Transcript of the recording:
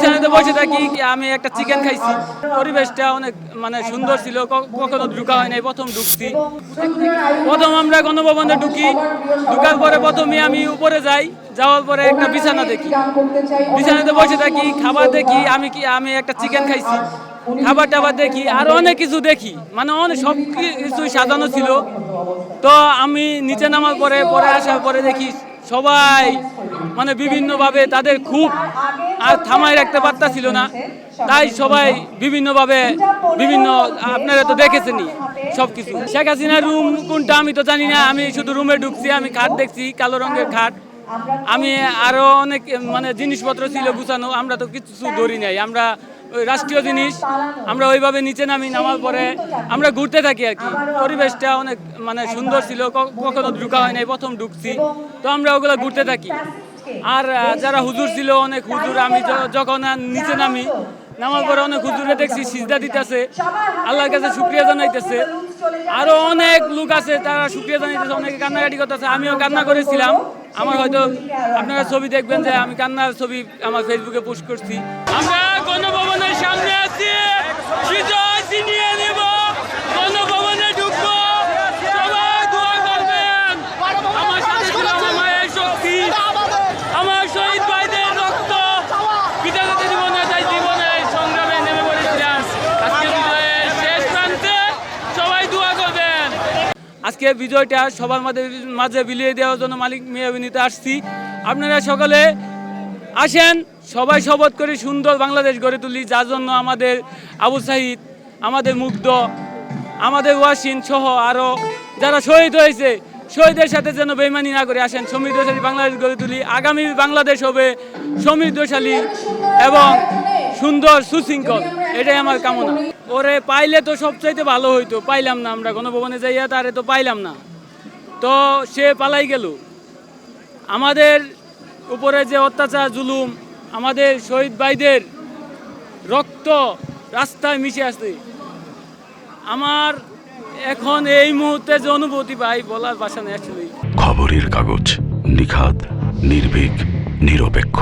বিছানাতে বসে থাকি কি আমি একটা চিকেন খাইছি। পরিবেশটা অনেক মানে সুন্দর ছিল কখনো ঢুকা হয় নাই, প্রথম ঢুকছি। প্রথম আমরা গণভবনে ঢুকি, ঢুকার পরে প্রথমে আমি উপরে যাই, যাওয়ার পরে একটা বিছানা দেখি। বিছানাতে বসে থাকি, খাবার দেখি, আমি কি, আমি একটা চিকেন খাইছি। খাবার টাবার দেখি, আর অনেক কিছু দেখি মানে অনেক সব কিছু সাজানো ছিল। তো আমি নিচে নামার পরে পরে আসার পরে দেখি সবাই মানে বিভিন্নভাবে তাদের খুব আর থামায় রাখতে পারতাছিল না। তাই সবাই বিভিন্নভাবে বিভিন্ন, আপনারা তো দেখেছেনই সব কিছু শেখ হাসিনার রুম কোনটা আমি তো জানি না, আমি শুধু রুমে ঢুকছি, আমি খাট দেখছি, কালো রঙের খাট। আমি আরও অনেক মানে জিনিসপত্র ছিল গুছানো, আমরা তো কিছু ধরি নাই। আমরা ওই রাষ্ট্রীয় জিনিস, আমরা ওইভাবে নিচে নামি, নামার পরে আমরা ঘুরতে থাকি আর কি। পরিবেশটা অনেক মানে সুন্দর ছিল কখনো ঢুকা হয় নাই, প্রথম ঢুকছি। তো আমরা ওগুলো ঘুরতে থাকি। আর যারা হুজুর ছিল অনেক হুজুর আমি যখন নিচে নামি নামার পরে অনেক হুজুরে দেখছি সিজদা দিতেছে। আল্লাহর কাছে শুক্রিয়া জানাইতেছে। আরও অনেক লোক আছে তারা শুক্রিয়া জানাইতেছে অনেকে কান্নাকাটি করতেছে আমিও কান্না করেছিলাম। আমার হয়তো আপনারা ছবি দেখবেন যে আমি কান্নার ছবি আমার ফেসবুকে পোস্ট করছি। আমরা গণভবনের সামনে আছি বিজয় ছিনিয়ে নেব গণভবনে ঢুকবো সবাই দোয়া করবেন আমার সাথে ছিল আমার মায়ের শক্তি আমার শহীদ ভাইদের রক্ত পিতামাতা জীবনে তাই জীবনে সংগ্রামে নেমে পড়েছিলাম আজকে বিজয়ের শেষ প্রান্তে সবাই দোয়া করবেন আজকে বিজয়টা সবার মাঝে মাঝে বিলিয়ে দেওয়ার জন্য মালিক মেয়াবিনীতে আসছি। আপনারা সকলে আসেন, সবাই শপথ করে সুন্দর বাংলাদেশ গড়ে তুলি, যার জন্য আমাদের আবু সাহিদ আমাদের মুগ্ধ, আমাদের ওয়াসিন সহ আরও যারা শহীদ হয়েছে, শহীদের সাথে যেন বেইমানি না করে আসেন, সমৃদ্ধশালী বাংলাদেশ গড়ে তুলি, আগামী বাংলাদেশ হবে সমৃদ্ধশালী এবং সুন্দর সুশৃঙ্খল। এটাই আমার কামনা। ওরে পাইলে তো সবচাইতে ভালো হইতো। পাইলাম না আমরা, গণভবনে যাইয়া তারে তো পাইলাম না। তো সে পালাই গেল। আমাদের উপরে যে অত্যাচার, জুলুম, আমাদের শহীদ ভাইদের রক্ত রাস্তায় মিশে আছে আমার এখন এই মুহূর্তে যে অনুভূতি ভাই, বলার ভাষা নেই খবরের কাগজ নিখাদ, নির্ভীক, নিরপেক্ষ।